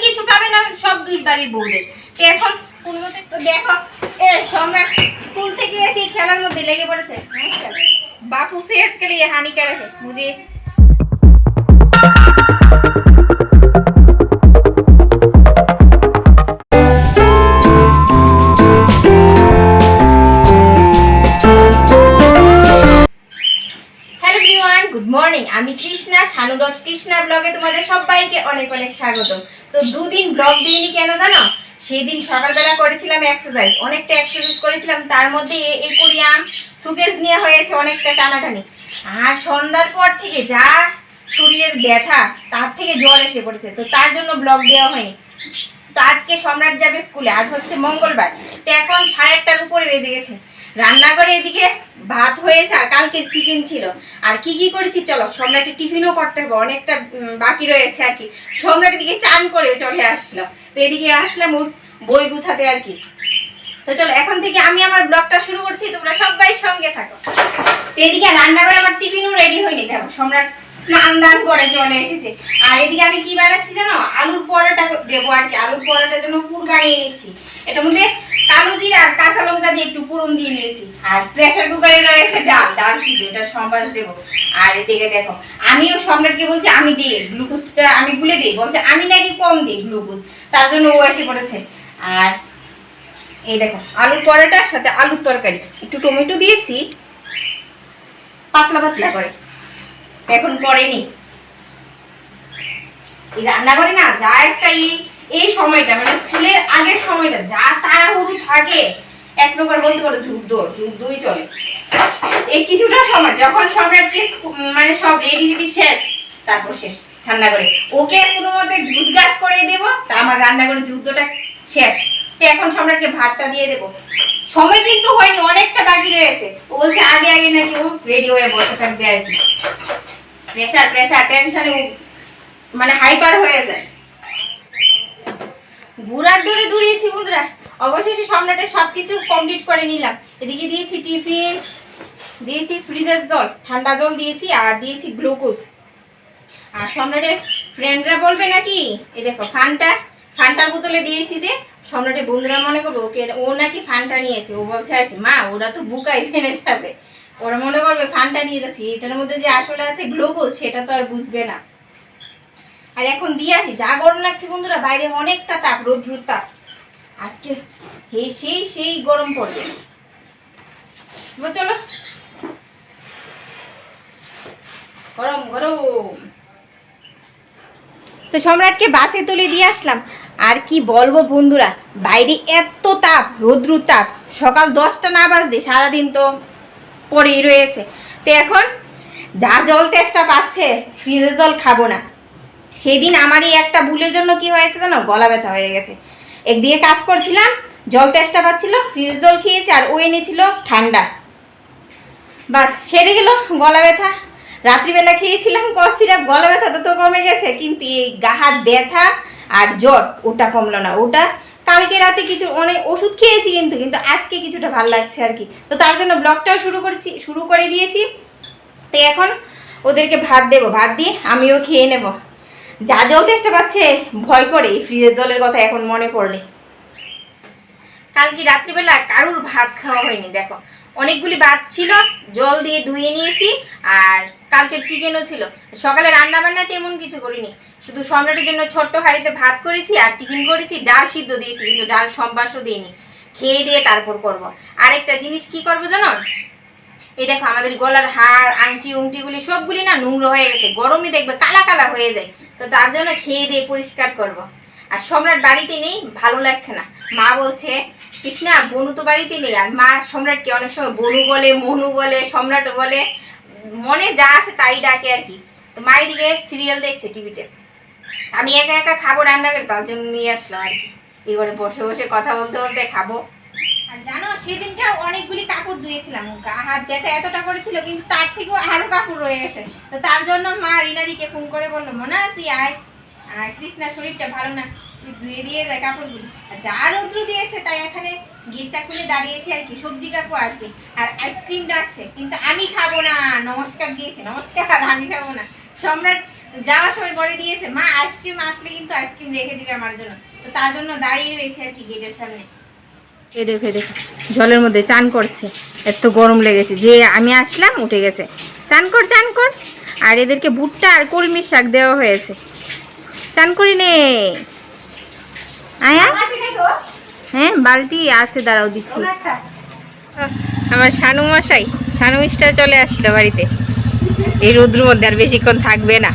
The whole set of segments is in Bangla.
কিছু পাবে না সব দুষ বাড়ির বউদের তো এখন তো দেখো, এ, সম্রাট স্কুল থেকে এসে খেলার মধ্যে লেগে পড়েছে। হ্যাঁ? বাপু সেহত কে লিয়ে হানিকারক বুঝিয়ে মর্নিং আমি কৃষ্ণা, শানু ডট কৃষ্ণা ব্লগে তোমাদের সবাইকে অনেক অনেক স্বাগত। তো দুদিন ব্লগ দিইনি কেন জানো? সেই দিন সকালবেলা করেছিলাম এক্সারসাইজ অনেকটা এক্সারসাইজ করেছিলাম, তার মধ্যে একুরিয়াম সুগেজ নিয়ে হয়েছে অনেকটা টানাটানি। আর সন্ধ্যার পর থেকে যা শরীরের ব্যথা, তার থেকে জ্বর এসে পড়েছে, তো তার জন্য ব্লগ দেওয়া হয়নি। তো আজকে সম্রাট যাবে স্কুলে, আজ হচ্ছে মঙ্গলবার, তো এখন সাড়ে আটটার উপরে বেজে গেছে। রান্নাঘরে এদিকে ভাত হয়েছে আর কালকের চিকেন ছিল। আর কি কি করেছি চলো, সম্রাটের টিফিনও করতে হবে, অনেকটা বাকি রয়েছে আর কি। সম্রাটের দিকে চান করে চলে আসলো। তো এদিকে আসলাম ওর বই গুছাতে আর কি। তো চলো, এখন থেকে আমি আমার ব্লগটা শুরু করছি, তোমরা সবাই সঙ্গে থাকো। এদিকে রান্নাঘরে আমার টিফিনও রেডি হয়ে দেখো, সম্রাট স্নান দান করে চলে এসেছে। আর এদিকে আমি কি বানাচ্ছি জানো? আলুর পরোটা দেবো আর কি, আলুর পরোটার জন্য পুর বানিয়ে নিয়েছি। এটার মধ্যে কালো জিরা আর কাঁচা লঙ্কা দিয়ে একটু পুরন দিয়ে নিয়েছি। আর প্রেশার কুকারে রয়েছে ডাল ডাল সিদ্ধ, এটা সম্বাস দেবো। আর এদিকে দেখো, আমিও সম্রাটকে বলছি, আমি দিই গ্লুকোজটা আমি গুলে দিই। বলছে, আমি নাকি কম দিই গ্লুকোজ তার জন্য ও এসে পড়েছে। আর এই দেখো, আলুর পরোটার সাথে আলুর তরকারি। একটু টমেটো দিয়েছি, পাতলা পাতলা করে। এখন করেনি এই রান্নাঘরে না যা একটা এই সময়টা মানে স্কুলের আগের সময়টা, যা তাড়াহুড়ো থাকে, এক প্রকার বলতে পারো যুদ্ধ যুদ্ধই চলে। এই কিছুটা সময়, যখন সম্রাটকে মানে সব রেডি রেডি শেষ, তারপর শেষ ঠান্ডা করে ওকে কোনো মতে গুজগাছ করে দেবো, তা আমার রান্নাঘরে যুদ্ধটা শেষ। এখন সম্রাটকে ভাতটা দিয়ে দেবো? সময় কিন্তু হয়নি, অনেকটা বাকি রয়েছে। ও বলছে, আগে আগে নাকি ও রেডি হয়ে বসে থাকবে আর কি। প্রেশার প্রেশার টেনশনে মানে হাইপার হয়ে যায়। ঘুরার দৌড়ে দৌড়িয়েছি বন্ধুরা অবশেষে সম্রাটের সব কিছু কমপ্লিট করে নিলাম। এদিকে দিয়েছি টিফিন, দিয়েছি ফ্রিজের জল, ঠান্ডা জল দিয়েছি আর দিয়েছি গ্লুকোজ আর সম্রাটের ফ্রেন্ডরা বলবে নাকি? এই দেখো, ফানটা ফানটার বোতলে দিয়েছি যে সম্রাটের বন্ধুরা মনে করবে, ওকে ও নাকি ফানটা নিয়েছে। ও বলছে আর কি, মা, ওরা তো বুকাই ফেনে যাবে। ওরা মনে করবে, ফানটা নিয়ে যাচ্ছি। এটার মধ্যে যে আসলে আছে গ্লুকোজ সেটা তো আর বুঝবে না। আর এখন দিয়ে আসি। যা গরম লাগছে বন্ধুরা, বাইরে অনেকটা তাপ, রৌদ্রুর তাপ। আজকে হে সেই সেই গরম পড়বে। চলো। গরম গরম। তো সম্রাটকে বাসে তুলে দিয়ে আসলাম। আর কি বলব বন্ধুরা, বাইরে এত তাপ, রৌদ্রু তাপ, সকাল দশটা না বাজতে সারাদিন তো পড়েই রয়েছে। তো এখন যা জল তেষ্টা পাচ্ছে, ফ্রিজের জল খাব না। সেদিন আমারই একটা ভুলের জন্য কি হয়েছে জানো? গলা ব্যথা হয়ে গেছে। একদিকে কাজ করছিলাম, জল তেষ্টা পাচ্ছিল ফ্রিজ জল খেয়েছে আর ও এনেছিল ঠান্ডা। বাস, সেরে গেল গলা ব্যথা। রাত্রিবেলা খেয়েছিলাম কফ সিরাপ, গলা ব্যথা তো কমে গেছে, কিন্তু এই গা হাত ব্যথা আর জ্বর ওটা কমলো না। ওটা কালকে রাতে কিছু অনেক ওষুধ খেয়েছি কিন্তু কিন্তু আজকে কিছুটা ভালো লাগছে আর কি। তো তার জন্য ব্লগটাও শুরু করেছি, শুরু করে দিয়েছি। তো এখন ওদেরকে ভাত দেবো, ভাত দিয়ে আমিও খেয়ে নেব। যা জল তেষ্টা পাচ্ছে, ভয় করে, এই ফ্রিজের জলের কথা এখন মনে পড়লে। কালকে রাত্রিবেলা কারুর ভাত খাওয়া হয়নি, দেখো। অনেকগুলি ভাত ছিল, জল দিয়ে ধুয়ে নিয়েছি, আর কালকের চিকেনও ছিল। সকালে রান্না বান্না তেমন কিছু করিনি। শুধু সম্রাটের জন্য ছোট্ট হাঁড়িতে ভাত করেছি আর টিফিন করেছি, ডাল সিদ্ধ দিয়েছি, কিন্তু ডাল সম্বাসও দিইনি। খেয়ে দিয়ে তারপর করব। আরেকটা জিনিস কি করব জানো? এই দেখো, আমাদের গলার হার, আংটি, উংটিগুলি সবগুলি না নোংরা হয়ে গেছে। গরমে দেখবে কালা কালা হয়ে যায়। তো তার জন্য খেয়ে দিয়ে পরিষ্কার করব। আর সম্রাট বাড়িতে নেই, ভালো লাগছে না। মা বলছে ঠিক না বনু তো বাড়িতে নেই। আর মা সম্রাটকে অনেক সময় বনু বলে, মনু বলে, সম্রাট বলে। মনে যা আসে তাই ডাকে আর কি। তো মা এদিকে সিরিয়াল দেখছে টিভিতে আমি একা একা খাব রান্না করে, তার জন্য নিয়ে আসলাম আর কি। এই করে বসে বসে কথা বলতে বলতে খাব। আর জানো, সেদিনকে অনেকগুলি কাপড় ধুয়েছিলাম। হাত ব্যথা এতটা করেছিল, কিন্তু তার থেকেও আরও কাপড় রয়ে গেছে। তো তার জন্য মা রিনাদিকে ফোন করে বলল, মোনা, তুই আয়। আর কৃষ্ণা, শরীরটা ভালো না। তুই ধুয়ে দিয়ে যায় কাপড়গুলি। আর যা রৌদ্র দিয়েছে, তাই এখানে গেটটা খুলে দাঁড়িয়েছে আর কি, সবজি কাকু আসবে। আর আইসক্রিম ডাকছে কিন্তু আমি খাব না, নমস্কার দিয়েছে, নমস্কার, আমি খাব না। সম্রাট যাওয়ার সময় বলে দিয়েছে, মা, আইসক্রিম আসলে কিন্তু আইসক্রিম রেখে দিবে আমার জন্য। তো তার জন্য দাঁড়িয়ে রয়েছে আর কি গেটের সামনে। এ দেখো দেখো, জলের মধ্যে চান করছে। এত গরম লেগেছে, যে আমি আসলাম, উঠে গেছে। চান কর চান কর। আর এদেরকে ভুট্টা আর কলমির শাক দেওয়া হয়েছে। চান করি নে। আয়া? হ্যাঁ বালতি আছে দাঁড়াও দিচ্ছি। আমার শানু মশাই শানু মিস্টার চলে আসলো বাড়িতে। এই রৌদ্র মধ্যে আর বেশিক্ষণ থাকবে না।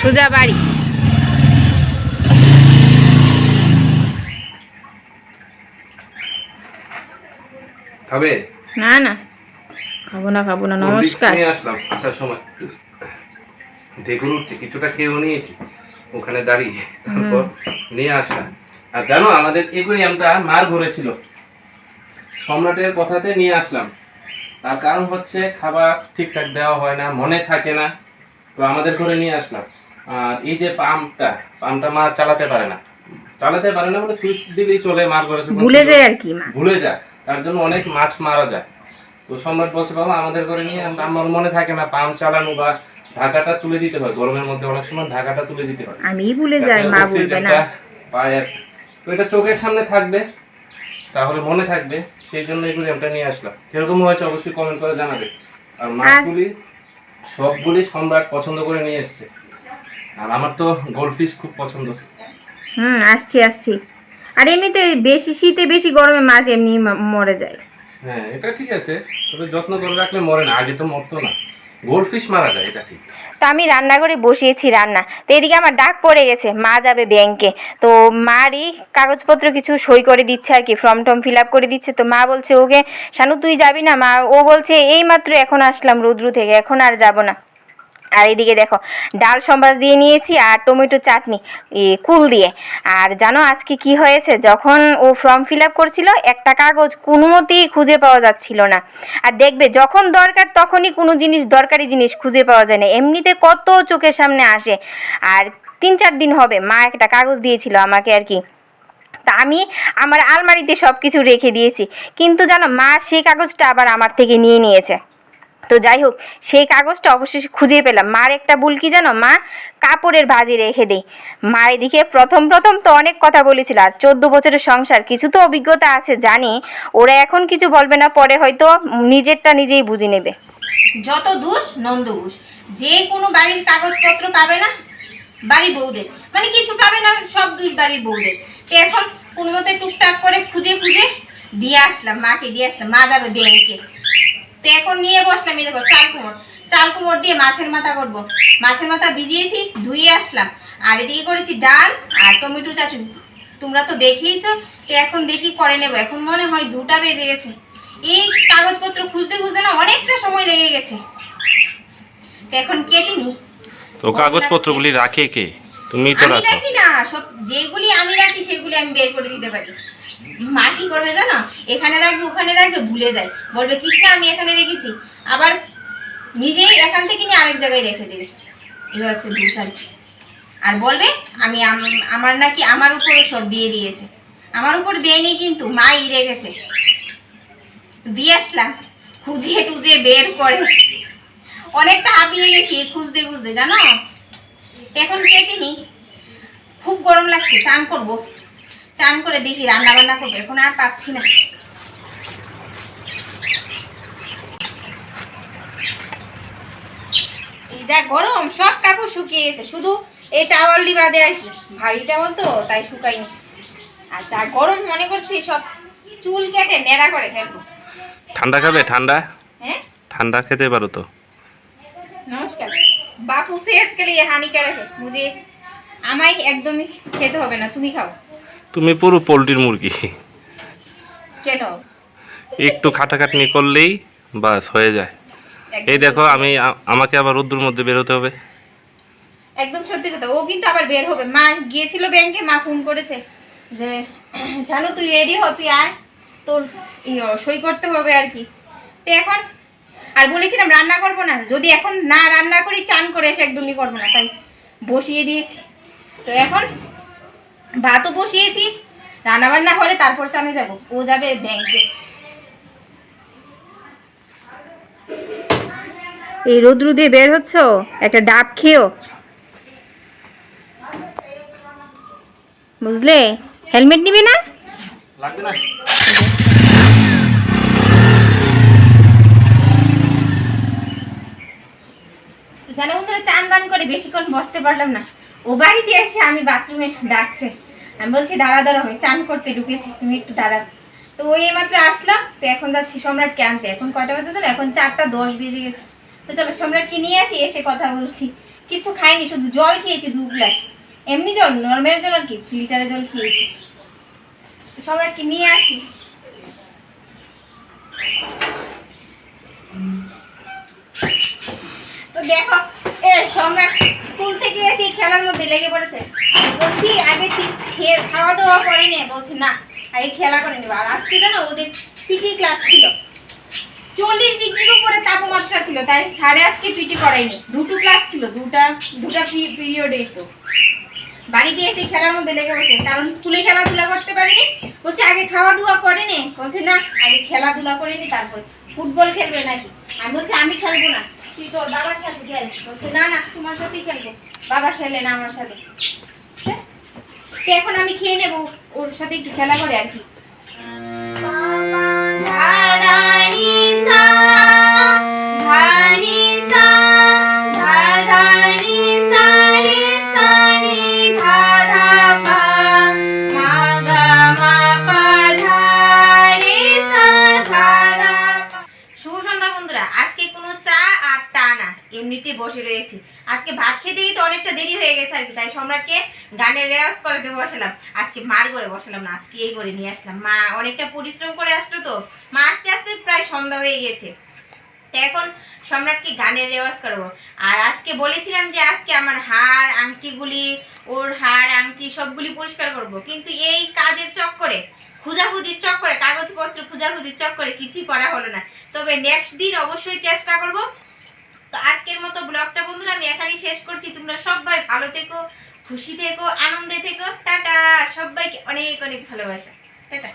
সোজা বাড়ি। খাবে? না না। খাব না খাব না নমস্কার। আসলাম আসার সময়। দেখুন উঠছে কিছুটা খেয়েও নিয়েছি। ওখানে দাঁড়িয়ে। তারপর নিয়ে আসলাম। আর জানো আমাদের একুরিয়ামটা মার ঘরে ছিল সম্রাটের কথাতে নিয়ে আসলাম। তার কারণ হচ্ছে খাবার ঠিকঠাক দেওয়া হয় না মনে থাকে না। তো আমাদের ঘরে নিয়ে আসলাম। আর এই যে পাম্পটা পাম্পটা মা চালাতে পারে না। চালাতে পারে না বলে সুইচ দিলেই চলে মার ঘরে ভুলে যায় আর কি ভুলে যায়। তার জন্য অনেক মাছ মারা যায়। তো সম্রাট বলছে বাবা আমাদের করে নিয়ে আমার মনে থাকে না পাম্প চালানো বা ঢাকাটা তুলে দিতে হয়। গরমের মধ্যে অনেক সময় ঢাকাটা তুলে দিতে হয়। আমিই ভুলে যাই মা বলবে না। অক্সিজেনটা পায় আর কি। তো এটা চোখের সামনে থাকবে তাহলে মনে থাকবে সেই জন্য এগুলি আমরা নিয়ে আসলাম। কীরকম হয়েছে অবশ্যই কমেন্ট করে জানাবে। আর মাছগুলি সবগুলি সম্রাট পছন্দ করে নিয়ে এসছে। আর আমার তো গোল্ডফিশ খুব পছন্দ। হুম আসছি আসছি। আর এমনিতে বেশি শীতে বেশি গরমে মাছ এমনি মরে যায়। হ্যাঁ এটা ঠিক আছে তবে যত্ন করে রাখলে মরে না আগে তো মরতো না। গোল্ডফিশ মারা যায়, এটা ঠিক। তো আমি রান্নাঘরে বসিয়েছি রান্না। তো এদিকে আমার ডাক পড়ে গেছে, মা যাবে ব্যাংকে তো মারই কাগজপত্র কিছু সই করে দিচ্ছে আর কি ফর্ম টর্ম ফিল আপ করে দিচ্ছে। তো মা বলছে, ওকে, শানু, তুই যাবি না? মা, ও বলছে এই মাত্র এখন আসলাম রুদ্রু থেকে, এখন আর যাব না। আর এইদিকে দেখো, ডাল সম্বাস দিয়ে নিয়েছি আর টমেটো চাটনি কুল দিয়ে। আর জানো আজকে কি হয়েছে? যখন ও ফর্ম ফিল আপ করছিল, একটা কাগজ কোনো মতেই খুঁজে পাওয়া যাচ্ছিল না। আর দেখবে, যখন দরকার তখনই কোনো জিনিস, দরকারি জিনিস খুঁজে পাওয়া যায় না। এমনিতে কত চোখের সামনে আসে। আর তিন চার দিন হবে, মা একটা কাগজ দিয়েছিল আমাকে আর কি। তা আমি আমার আলমারিতে সব কিছু রেখে দিয়েছি। কিন্তু জানো, মা সেই কাগজটা আবার আমার থেকে নিয়ে নিয়েছে। তো যাই হোক, সেই কাগজটা অবশেষে খুঁজে পেলাম। মার একটা ভুল কি জানো? মা কাপড়ের ভাজি রেখে দেই। মা এদিকে প্রথম প্রথম তো অনেক কথা বলেছিল, আর চোদ্দ বছরের সংসার, কিছু তো অভিজ্ঞতা আছে, জানি। ওরা এখন কিছু বলবে না, পরে হয়তো নিজেরটা নিজেই বুঝে নেবে। যত দোষ, নন্দ ঘোষ যে কোনো বাড়ির কাগজপত্র পাবে না, বাড়ির বউদের। মানে কিছু পাবে না, সব দোষ বাড়ির বউদের। এখন কোনো মতে টুকটাক করে খুঁজে খুঁজে দিয়ে আসলাম, মাকে দিয়ে আসলাম। মা যাবে ব্যাংকে। তো এখন নিয়ে বসলাম এই দেখো চাল কুমড়। চাল কুমড় দিয়ে মাছের মাথা করব। মাছের মাথা ভিজিয়েছি ধুয়ে আসলাম। আর এদিকে করেছি ডাল আর টমেটো চাটনি। তোমরা তো দেখেইছো তো এখন দেখি করে নেব। এখন মনে হয় দুটা বেজে গেছে। এই কাগজপত্র খুঁজতে খুঁজতে না অনেকটা সময় লেগে গেছে। তো এখন কেটে নি তো কাগজপত্রগুলি রাখে কে? তুমি তো আমি রাখো। রাখি না সব যেগুলি আমি রাখি সেগুলি আমি বের করে দিতে পারি। মা কি করবে জানো? এখানে রাখবে, ওখানে রাখবে, ভুলে যায়। বলবে, কৃষ্ণা, আমি এখানে রেখেছি। আবার নিজেই এখান থেকে নিয়ে আরেক জায়গায় রেখে দেবে। এই হচ্ছে দুষ আর কি। আর বলবে, আমি আমার নাকি আমার উপরে সব দিয়ে দিয়েছে। আমার উপর দেয়নি কিন্তু মাই রেখেছে। দিয়ে আসলাম। খুঁজিয়ে টুজিয়ে বের করে। অনেকটা হাঁপিয়ে গেছি খুঁজতে খুঁজতে, জানো? এখন কেটিনি খুব গরম লাগছে, চান করব। চান করে দেখি রান্না বান্না করব। এখন আর পারছি না। এই যা গরম সব কাপড় শুকিয়ে গেছে। শুধু এই টাওয়ালটি বাদে আর কি। ভারী টাওয়াল তো তাই শুকাইনি আর যা গরম মনে করছি সব চুল কেটে নেড়া করে ফেলব। ঠান্ডা খাবে? ঠান্ডা? হ্যাঁ? ঠান্ডা খেতে পারো তো। নমস্কার। বাপু সেহত কে লিয়ে হানিকারক বুঝে আমায় একদমই খেতে হবে না তুমি খাও। তুমি পুরো পোলট্রির মুরগি। কেন? একটু খাটাখাটনি করলেই বাস হয়ে যায়। এই দেখো আমি আমাকে আবার রোদ্দুর মধ্যে বেরোতে হবে। একদম সত্যি কথা ও কিন্তু আবার বের হবে। মা গিয়েছিল ব্যাংকে মা ফোন করেছে যে জানো তুই রেডি হ তুই আয়। তোর সই করতে হবে আর কি। তো এখন আর বলেছিলাম রান্না করব না। যদি এখন না রান্না করি চান করে এসে একদমই করব না। তাই বসিয়ে দিয়েছি। তো এখন ভাতও বসিয়েছি রান্নাবান্না হলে তারপর চানে যাব ও যাবে ব্যাংকে এই রোদ্রু দিয়ে বের হচ্ছ? একটা ডাব খেয়েও? বুঝলে? হেলমেট নিবে না? জানো বন্ধুরা চান দান করে বেশিক্ষণ বসতে পারলাম না। ও বাড়িতে এসে আমি বাথরুমে ডাকছে। আমি বলছি, দাঁড়া দাঁড়া, আমি চান করতে ঢুকেছি, তুমি একটু দাঁড়াও। তো ওই এইমাত্র আসলাম, তো এখন যাচ্ছি সম্রাটকে আনতে। এখন কয়টা বাজে জানো? এখন চারটা দশ বেজে গেছে। তো চলো, সম্রাটকে নিয়ে আসি, এসে কথা বলছি। কিছু খাইনি, শুধু জল খেয়েছি দু গ্লাস। এমনি জল নর্মাল জল আর কি ফিল্টারে জল খেয়েছি। তো সম্রাটকে নিয়ে আসি। তো দেখো এ স্কুল থেকে এসে খেলার মধ্যে লেগে পড়েছে। বলছি, আগে খাওয়া দাওয়া বলছে, না, আগে খেলা ক্লাস ছিল। চল্লিশ তাপমাত্রা ছিল, তাই সাড়ে আজকে দুটো ক্লাস ছিল তো। বাড়িতে এসে খেলার মধ্যে লেগে কারণ স্কুলে খেলাধুলা করতে পারিনি। বলছে, আগে খাওয়া দাওয়া করেনি বলছে, না, আগে খেলাধুলা করেনি তারপর ফুটবল খেলবে নাকি? আমি বলছি, আমি খেলব না। তুই তোর বাবার সাথে বলছে না না তোমার সাথেই খেলব। বাবা খেলে না আমার সাথে? তো এখন আমি খেয়ে নেব। ওর সাথে একটু খেলা করে আর কি। এমনিতে বসে রয়েছি। আজকে ভাত খেতেই তো অনেকটা দেরি হয়ে গেছে আর কি, তাই সম্রাটকে গানের রেওয়াজ করতে বসালাম। আজকে মার করে বসালাম না, আজকে এই করে নিয়ে আসলাম। মা অনেকটা পরিশ্রম করে আসলো তো, মা আস্তে আস্তে প্রায় সন্ধ্যা হয়ে গেছে। এখন সম্রাটকে গানের রেওয়াজ করব। আর আজকে বলেছিলাম যে আজকে আমার হাড়, আংটিগুলি, ওর হাড়, আংটি সবগুলি পরিষ্কার করব। কিন্তু এই কাজের চক্করে, খুঁজাখুঁজির চক্করে, কাগজপত্র খুঁজাখুঁজির চক্করে কিছুই করা হলো না। তবে নেক্সট দিন অবশ্যই চেষ্টা করব তো আজকের মতো ব্লগটা বন্ধুরা আমি এখানেই শেষ করছি। তোমরা সবাই ভালো থেকো, খুশি থেকো, আনন্দে থেকো। টাটা! সবাইকে অনেক অনেক ভালোবাসা। টাটা!